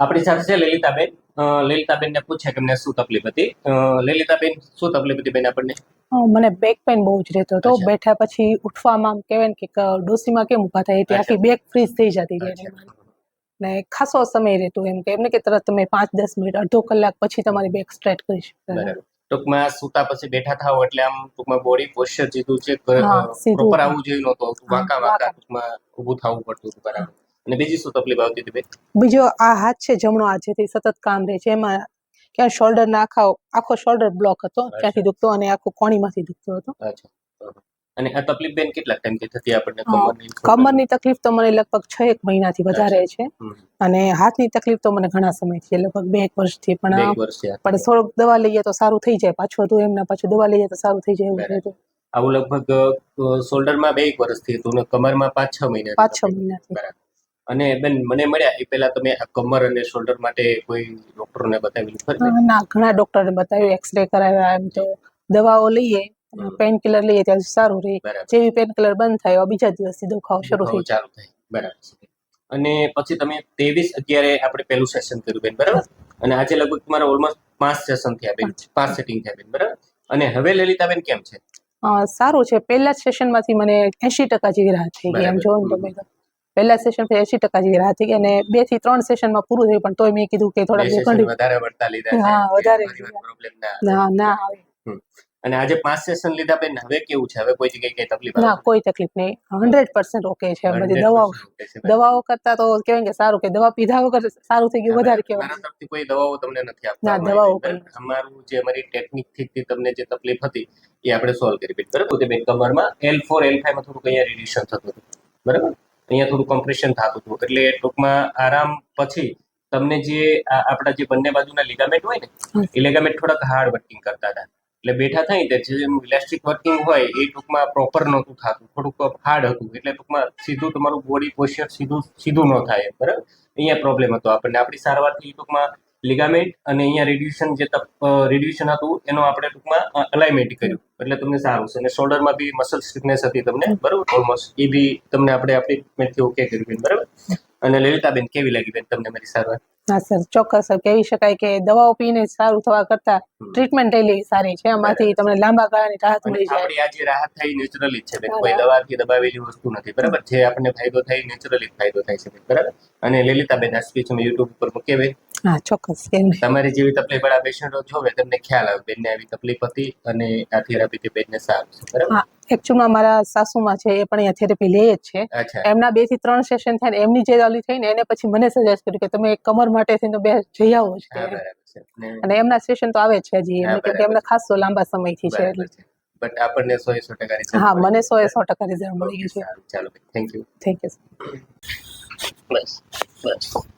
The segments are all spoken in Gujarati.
આપણી સાથે છે લલિતાબેન. લલિતાબેનને પૂછે કે મને શું તકલીફ હતી. લલિતાબેન શું તકલીફ હતી બેન આપણને? મને બેક પેન બહુ જ રહેતો હતો. બેઠા પછી ઉઠવામાં આમ કહેવાય ને કે ડોસીમાં કેમ ઊભા થાય ત્યાંથી આખી બેક ફ્રીઝ થઈ જતી હતી ને ખાસો સમય રહેતો એમ કે એમને કે તરત તમે પાંચ દસ મિનિટ અડધો કલાક પછી તમારી બેક સ્ટ્રેટ કરી શકો ટૂંકમાં સૂતા પછી બેઠા થાવ એટલે આમ ટૂંકમાં બોડી પોસ્ચર જીધું છે પ્રોપર આવું જોઈએ નહોતું. વાંકા વાંકા. ટૂંકમાં ઊભું થવું પડતું હતું બરાબર. અને બીજી શું તકલીફ આવતી હતી બેન? બીજો આ હાથ છે જમણો હાથ જેથી સતત કામ રહે છે. એમાં ક્યાં શોલ્ડર ના આખા આખો શોલ્ડર બ્લોક હતો ત્યાંથી દુખતો અને આખો કોણીમાંથી દુખતો હતો. અને આ તકલીફ બેન કેટલા ટાઈમથી થતી આપણને કમરની કમરની તકલીફ તો મને લગભગ છ એક મહિનાથી વધારે છે. અને હાથની તકલીફ તો મને ઘણા સમયથી લગભગ બે એક વર્ષથી પણ પણ થોડુંક દવા લઈએ તો સારું થઈ જાય પાછું હતું એમના પાછું દવા લઈએ તો સારું થઈ જાય એવું બરાબર. આવું લગભગ શોલ્ડરમાં બે એક વર્ષથી હતું ને કમરમાં પાંચ છ મહિના પાંચ છ મહિનાથી. બરાબર. અને બેન મને મળ્યા એ પહેલા તમે આ કમર અને શોલ્ડર માટે કોઈ ડોક્ટરને બતાવ્યું ના ઘણા ડોક્ટરને બતાવ્યું એક્સરે કરાવ્યા એમ તો દવાઓ લઈએ પેન કિલર લઈએ ત્યાં સારું રહે. જેવી પેન કિલર બંધ થાય બીજા દિવસથી દુખાવો શરૂ થઈ ચાલુ થાય બરાબર અને પછી તમે ત્રેવીસ અત્યારે આપણે પહેલું સેશન કર્યું બેન બરાબર? અને આજે લગભગ તમારા ઓલમોસ્ટ પાંચ સેશન થયા બેન પાંચ. સેટિંગ થયા બેન બરાબર? અને હવે લલિતાબેન કેમ છે? સારું છે. પહેલા સેશનમાંથી મને એસી ટકા જેવી રાહત થઈ ગઈ એમ ને તમે પહેલા સેશન પછી એસી ટકા જેવી રાહ થઈ અને બેથી ત્રણ સેશનમાં પૂરું થયું પણ તોય મેં કીધું કે થોડા વધારે વળતા લીધા હા, વધારે ના ના આવે. અને આજે પાંચ સેશન લીધા બેન હવે કેવું છે? હવે કોઈ જગ્યાએ કઈ તકલીફ ના કોઈ તકલીફ નહીં. હંડ્રેડ પર્સન્ટ ઓકે છે બધી દવાઓ. દવાઓ કરતા તો કહેવાય કે સારું કે દવા પીધા વગર સારું થઈ ગયું વધારે કહેવાય. મારા તરફથી કોઈ દવાઓ તમને નથી ના, દવાઓ અમારું જે અમારી ટેકનિકથી તમને જે તકલીફ હતી એ આપણે સોલ્વ કરી. બરાબર? તો બેન કમરમાં એલ ફોર એલ ફાઈવમાં થોડું અહીંયા રિડ્યુશન થતું હતું. બરાબર? અહીંયા થોડું કમ્પ્રેશન થતું હતું. એટલે ટૂંકમાં આરામ પછી તમને જે આપણા જે બંને બાજુના લિગામેન્ટ હોય ને એ લિગામેન્ટ થોડાક હાર્ડ વર્કિંગ કરતા હતા. એટલે બેઠા થાય ને જે ઇલાસ્ટિક વર્કિંગ હોય એ ટૂંકમાં પ્રોપર નહોતું થતું. થોડુંક હાર્ડ હતું. એટલે ટૂંકમાં સીધું તમારું બોડી પોસ્ચર સીધું સીધું ન થાય. બરાબર? અહીંયા પ્રોબ્લેમ હતો આપણને. આપણી સારવારથી ટૂંકમાં લિગામેન્ટ અને અહીંયા રેડિયુશન જે રેડિયુશન હતું એનો આપણે ટૂંકમાં અલાઇમેન્ટ કર્યું. એટલે તમને સારું છે. અને શોલ્ડરમાં બી મસલ સ્ટીકનેસ હતી તમને બરાબર? ઓલમોસ્ટ એ બી તમને આપણે આપણી ટ્રીટમેન્ટથી ઓકે કર્યું બેન બરાબર? અને લલિતાબેન કેવી લાગી બેન તમને મારી સારવાર? હા સર. ચોક્કસ સર. કહેવી શકાય કે દવાઓ પીને સારું થવા કરતા. ટ્રીટમેન્ટ લઈ સારી છે. એમાંથી તમને લાંબા ગાળાની રાહત મળી જાય. આપણી આજે રાહત થઈ નેચરલી છે બેન. કોઈ રાહત. દવાથી દબાવેલી વસ્તુ નથી બરાબર? જે આપણને ફાયદો થાય નેચરલી ફાયદો થાય છે બરાબર? અને લલિતાબેન આ સ્પીચ અમે યુટ્યુબ ઉપર મૂકીએ હા ચોક્કસ. તમારી જેવી તકલીફ વાળા પેશન્ટો જોવે તમને ખ્યાલ આવે બેનને આવી તકલીફ હતી અને આ થેરાપીથી બેનને સારું છે બરાબર? હા એકચ્યુઅલમાં મારા સાસુમાં છે એ પણ અહીંયા થેરેપી લે જ છે. એમના બેથી ત્રણ સેશન થાય ને એમની જે ઓલી થઈ ને એને પછી મને સજેસ્ટ કર્યું કે તમે કમર માટે થઈને બે જઈ આવો છે. અને એમના સેશન તો આવે છે હજી એમને કેમ કે એમને ખાસો લાંબા સમયથી છે. બટ આપણને સો એ સો ટકા હા મને સો એ સો ટકા રિઝલ્ટ મળી ગયું છે. ચાલો થેન્ક યુ થેન્ક યુ બસ બસ.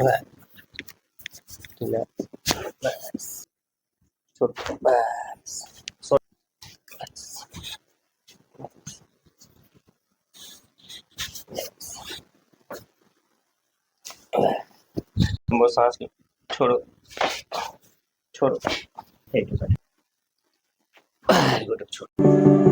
હવે ઢીલા બસ છોડ બસ છોડ બસ લંબો શ્વાસ લો છોડો છોડો થઈ ગયું વેરી ગુડ છોડો